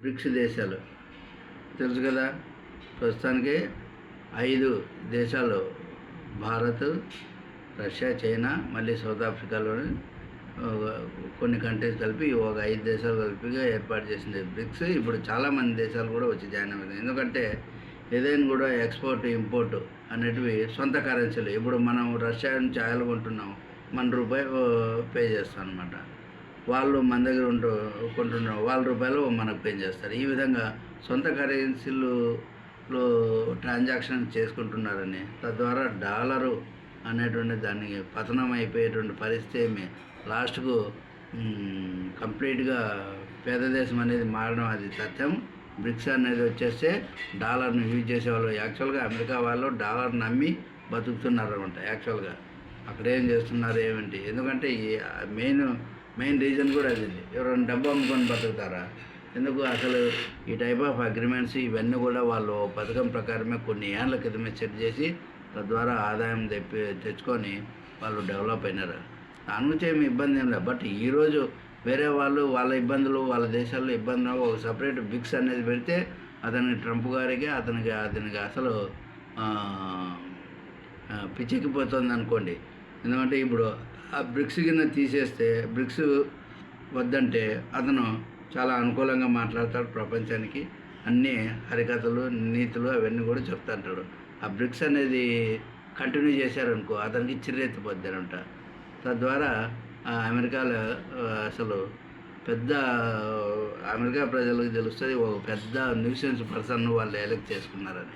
Bricks దేశాలు. తెలుసు కదా? ప్రస్తుతానికి ఐదు దేశాలు. భారత్ రష్యా చైనా మళ్ళీ సౌత్ ఆఫ్రికాలోని కొన్ని కంట్రీస్ కలిపి ఒక ఐదు దేశాలు కలిపిగా ఏర్పాటు చేసింది బ్రిక్స్. ఇప్పుడు చాలామంది దేశాలు కూడా వచ్చి జాయిన్ అవుతుంది ఎందుకంటే ఏదైనా కూడా ఎక్స్పోర్ట్ ఇంపోర్ట్ అనేటివి సొంత కరెన్సీలు. ఇప్పుడు మనం రష్యా నుంచి ఆయిల్ కొంటున్నాం. మన రూపాయి పే చేస్తాం అనమాట వాళ్ళు మన దగ్గర ఉంటూ కొంటున్న వాళ్ళ రూపాయలు మనకు పే చేస్తారు ఈ విధంగా సొంత కరెన్సీలు ట్రాన్సాక్షన్ చేసుకుంటున్నారని తద్వారా డాలరు అనేటువంటి దానికి పతనం అయిపోయేటువంటి పరిస్థితి ఏమి లాస్ట్కు కంప్లీట్గా పేద దేశం అనేది మారడం అది సత్యం. బ్రిక్స్ అనేది వచ్చేస్తే డాలర్ను యూజ్ చేసేవాళ్ళు యాక్చువల్గా అమెరికా వాళ్ళు డాలర్ నమ్మి బతుకుతున్నారు అనమాట యాక్చువల్గా. అక్కడ ఏం చేస్తున్నారు ఏమిటి? ఎందుకంటే ఈ మెయిన్ మెయిన్ రీజన్ కూడా అది ఎవరైనా డబ్బు అమ్ముకొని బతుకుతారా? ఎందుకు అసలు ఈ టైప్ ఆఫ్ అగ్రిమెంట్స్ ఇవన్నీ కూడా వాళ్ళు పథకం ప్రకారమే కొన్ని ఏళ్ళ క్రితమే సెట్ చేసి తద్వారా ఆదాయం తెప్పి తెచ్చుకొని వాళ్ళు డెవలప్ అయినారు. దాని నుంచి ఏమి ఇబ్బంది ఏం లేదు. బట్ ఈరోజు వేరే వాళ్ళు వాళ్ళ ఇబ్బందులు వాళ్ళ దేశాల్లో ఇబ్బందులు ఒక సపరేట్ బిక్స్ అనేది పెడితే అతనికి ట్రంప్ గారికి అతనికి అతనికి అసలు పిచ్చెక్కిపోతుంది అనుకోండి. ఎందుకంటే ఇప్పుడు ఆ బ్రిక్స్ కింద తీసేస్తే బ్రిక్స్ వద్దంటే అతను చాలా అనుకూలంగా మాట్లాడతాడు ప్రపంచానికి. అన్ని హరికథలు నీతులు అవన్నీ కూడా చెప్తాంటాడు. ఆ బ్రిక్స్ అనేది కంటిన్యూ చేశారనుకో అతనికి చిర్రెత్తిపోద్ది అనమాట తద్వారా ఆ అమెరికాలో అసలు పెద్ద అమెరికా ప్రజలకు తెలుస్తుంది ఒక పెద్ద న్యూసెన్స్ పర్సన్ వాళ్ళు ఎలెక్ట్ చేసుకున్నారని.